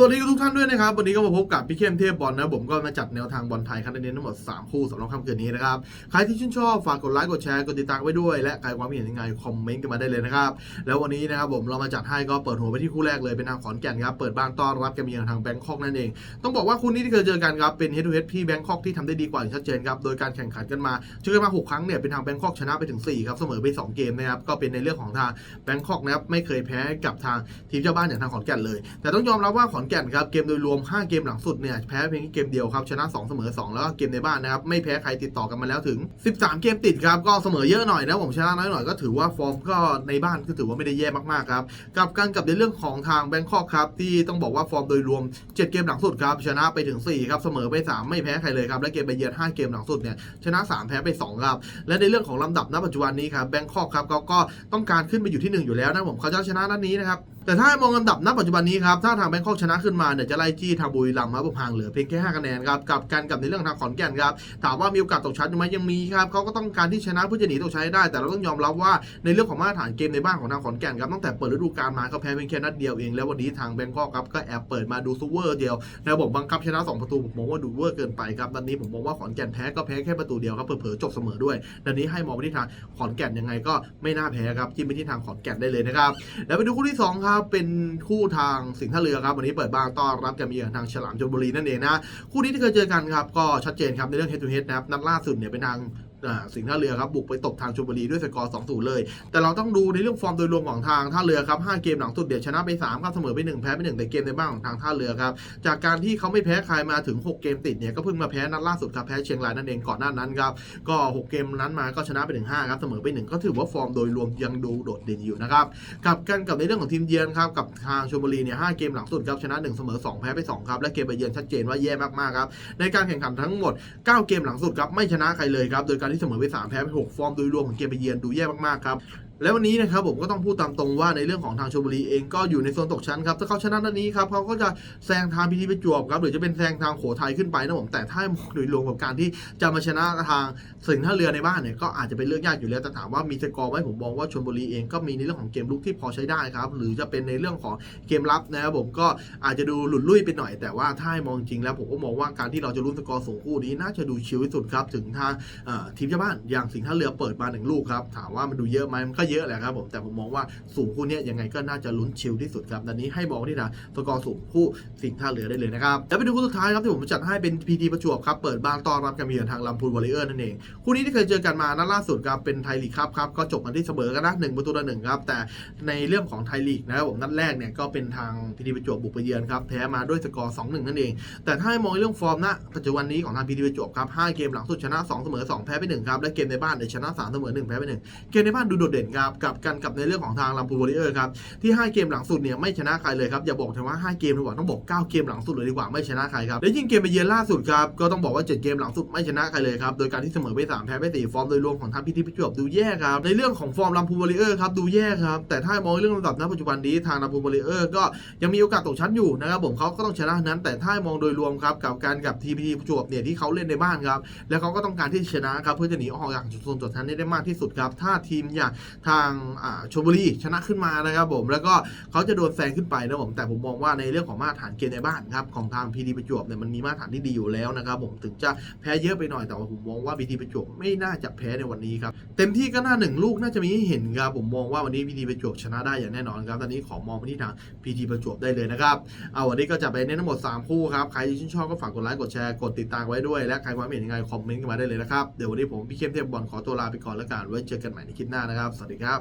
สวัสดีทุกท่านด้วยนะครับ วันนี้ก็มาพบกับพี่เข้มเทพบอลนะผมก็มาจัดแนวทางบอลไทยคันเน้นทั้งหมด 3 คู่สำหรับค่ำคืนนี้นะครับ ใครที่ชื่นชอบฝากกดไลค์กดแชร์กดติดตามไว้ด้วย และใครความเห็นยังไงคอมเมนต์กันมาได้เลยนะครับ แล้ววันนี้นะครับผมเรามาจัดให้ก็เปิดหัวไปที่คู่แรกเลยเป็นทางขอนแก่นครับเปิดบ้านต้อนรับกันเยือนทางแบงคอกนั่นเอง ต้องบอกว่าคู่นี้ที่เคยเจอกันครับเป็น head to head ที่แบงคอกที่ทำได้ดีกว่าอย่างชัดเจนครับโดยการแข่งขันกันมาเจอกันมาหกครั้งเนี่ยเป็นทางแบงคอกชนะไปถึง4ครับเสมอไปสองเกมนะครับก็เป็นในเรื่องของทางแบงคอกนะครับไม่เคยแพ้กับทางทีมเจ้าบ้านอย่างทางขอนแก่นเลย แต่ต้องยอมรับว่าขอนแก่นครับเกมโดยรวม 5 เกมหลังสุดเนี่ยแพ้เพียงแค่เกมเดียวครับชนะ 2 เสมอ 2 แล้วก็เกมในบ้านนะครับไม่แพ้ใครติดต่อกันมาแล้วถึง 13 เกมติดครับก็เสมอเยอะหน่อยนะผมชนะน้อยหน่อยก็ถือว่าฟอร์มก็ในบ้านก็ถือว่าไม่ได้แย่มากๆครับกับการกับในเรื่องของทางแบงคอกครับที่ต้องบอกว่าฟอร์มโดยรวม 7 เกมหลังสุดครับชนะไปถึง4ครับเสมอไป 3 ไม่แพ้ใครเลยครับและเกมไปเยือน5เกมหลังสุดเนี่ยชนะ 3 แพ้ไป2ครับและในเรื่องของลำดับณปัจจุบันนี้ครับแบงคอกครับเขาก็ต้องการขึ้นไปอยู่ที่หนึ่งอยู่แล้วนะผมเขาจะชนะนัดนี้นะครับ แต่ถ้ามองลำดับณปัจจุบันนี้ครับถ้าทางแบงคอกชนะขึ้นมาเนี่ยจะไล่จี้ทางบุรีรัมย์ครับผมห่างเหลือเพียงแค่5คะแนนครับกับกันกับในเรื่องทางขอนแก่นครับถามว่ามีโอกาสตกชั้นไหมยังมีครับเขาก็ต้องการที่ชนะเพื่อจะหนีตกชั้นได้ แต่เราต้องยอมรับว่าในเรื่องของมาตรฐานเกมในบ้านของทางขอนแก่นครับตั้งแต่เปิดฤดูกาลมาเขาแพ้เพียงแค่นัดเดียวเองแล้ววันนี้ทางแบงคอกครับก็แอบเปิดมาดูซูเวอร์เดียวนระบบบังคับชนะสองประตูผมมองว่าดูเวอร์เกินไปครับนัดนี้ผมมองว่าขอนแก่นแพ้ก็แพ้แค่ประตูเดียวครับเผลอๆจบเสมอด้วยนัดนี้ให้มองไปที่ทางขอนแก่นยังไงก็ไม่น่าแพ้ครับจิ้มไปที่ทางขอนแก่นได้เลยนะครับแล้วไปดูคู่ที่สองครับเป็นคู่ทางสิงห์ท่าเรือครับวันนี้เปิดบ้านต้อนรับแกมเยือนทางฉลามชลบุรีนั่นเองนะคู่นี้ที่เคยเจอกันครับก็ชัดเจนครับในเรื่อง head to head นะครับนัดล่าสุดเนี่ยเป็นทาง สิงห์ท่าเรือครับบุกไปตกทางชลบุรีด้วยสกอร์2 0เลย แต่เราต้องดูในเรื่องฟอร์มโดยรวมของทางท่าเรือครับ5เกมหลังสุดเดี๋ยวชนะไป3ครับเสมอไป1แพ้ไป1แต่เกมในบ้านของทางท่าเรือครับจากการที่เขาไม่แพ้ใครมาถึง 6 เกมติดเนี่ยก็เพิ่งมาแพ้นัดล่าสุดครับแพ้เชียงรายนั่นเองก่อนหน้านั้นครับก็ 6 เกมนั้นมาก็ชนะไปถึง5ครับเสมอไป1ก็ถือว่าฟอร์มโดยรวมยังดูโดดเด่นอยู่นะครับกับกันกับในเรื่องของทีมเยือนครับกับทางชลบุรีเนี่ยห้าเกมหลังสุดครับชนะ1เสมอ2แพ้ไป2ครับและเกมไปเยือนชัดเจนว่าแย่มากๆครับในการแข่งขันทั้งหมด 9 เกมหลังสุดครับไม่ชนะใครเลยครับโดยการที่เสมอไป3แพ้ไป6ฟอร์มโดยรวมของเกมไปเยือนดูแย่มากๆครับ และวันนี้นะครับผมก็ต้องพูดตามตรงว่าในเรื่องของทางชลบุรีเองก็อยู่ในโซนตกชั้นครับถ้าเขาชนะนัดนี้ครับเขาก็จะแซงทางพีทีประจวบครับหรือจะเป็นแซงทางโขทัยขึ้นไปนะผมแต่ถ้ามองโดยรวมกับการที่จะมาชนะทางสิงห์ท่าเรือในบ้านเนี่ยก็อาจจะเป็นเรื่องยากอยู่แล้วแต่ถามว่ามีสกอร์ไหมผมมองว่าชลบุรีเองก็มีในเรื่องของเกมลุกที่พอใช้ได้ครับหรือจะเป็นในเรื่องของเกมรับนะครับผมก็อาจจะดูหลุดลุ่ยไปหน่อย แต่ว่าถ้ามองจริงแล้วผมก็มองว่าการที่เราจะลุ้นสกอร์สูงคู่นี้น่าจะดูชิลที่สุดครับถึงทางอ่าทีมเจ้าบ้านอย่างสิงห์ท่าเรือเปิดมาหนึ่งลูกครับถามว่ามันดูเยอะไหมมันก็เยอะแหละครับผมแต่ผมมองว่าสูงคู่นี้ยังไงก็น่าจะลุ้นชิลที่สุดครับดันนี้ให้มองที่ทางสกอร์สูงคู่สิงห์ท่าเรือได้เลยนะครับแล้วไปดูคู่สุดท้ายครับที่ผมจัดให้เป็นพีทีประจวบครับเปิดบ้านต้อนรับการเยือนทางลำพูนวอริเออร์นั่นเองคู่นี้ที่เคยเจอกันมานัดล่าสุดครับเป็นไทยลีกครับครับก็จบกันที่เสมอกันนะหนึ่งประตูต่อหนึ่งครับแต่ในเรื่องของไทยลีกนะครับผมนัดแรกเนี่ยก็เป็นทางพีทีประจวบบุกไปเยือนครับแพ้มาด้วยสกอร์2-1นั่นเอง แต่ถ้าให้มองเรื่องฟอร์มณปัจจุบันนี้ของทางพีทีประจวบครับ5เกมหลังสุดชนะ2เสมอ2แพ้ไป1ครับและเกมในบ้านเนี่ยชนะ3เสมอ1แพ้ไป1เกมในบ้านดูโดดเด่นครับกับกันกับในเรื่องของทางลำพูนวอริเออร์ครับที่ 5 เกมหลังสุดเนี่ยไม่ชนะใครเลยครับอย่าบอกถึงว่า 5 เกมดีกว่าต้องบอก 9 เกมหลังสุดเลยดีกว่าไม่ชนะใครครับและยิ่งเกมไปเยือนล่าสุดครับก็ต้องบอกว่า 7 เกมหลังสุดไม่ชนะใครเลยครับโดยการที่เสมอไป3แพ้ไป4ฟอร์มโดยรวมของทางพีทีประจวบดูแย่ครับในเรื่องของฟอร์มลำพูนวอริเออร์ครับดูแย่ครับแต่ถ้ามองเรื่องลำดับณปัจจุบันนี้ทางลำพูนวอริเออร์ก็ยังมีโอกาสตกชั้นอยู่นะครับผมเขาก็ต้องชนะนั้น แต่ถ้ามองโดยรวมครับกับการกับทีพีประจวบเนี่ยที่เขาเล่นในบ้านครับแล้วเขาก็ต้องการที่จะชนะครับเพื่อจะหนีออกจากโซนตกชั้นได้มากที่สุดครับถ้าทีมอย่างททางชลบุรีชนะขึ้นมานะครับผมแล้วก็เขาจะโดนแซงขึ้นไปนะผมแต่ผมมองว่าในเรื่องของมาตรฐานเกมในบ้านครับของทางพีดีประจวบเนี่ยมันมีมาตรฐานที่ดีอยู่แล้วนะครับผมถึงจะแพ้เยอะไปหน่อยแต่ว่าผมมองว่าพีดีประจวบไม่น่าจะแพ้ในวันนี้ครับเต็มที่ก็น่าหนึ่งลูกน่าจะมีให้เห็นครับผมมองว่าวันนี้พีดีประจวบชนะได้อย่างแน่นอนครับตอนนี้ขอมองไปที่ทางพีดีประจวบได้เลยนะครับเอาวันนี้ก็จะไปเน้นทั้งหมด 3 คู่ครับใครที่ชื่นชอบก็ฝากกดไลค์กดแชร์กดติดตามไว้ด้วยและใครความเห็นยังไงคอมเมนต์กันมาได้เลยนะครับเดี๋ยววันนี้ผมพี่เข้มเทพบอลขอตัวลาไปก่อนแล้วกันไว้เจอกันใหม่ในคลิปหน้านะครับสวัสดีครับ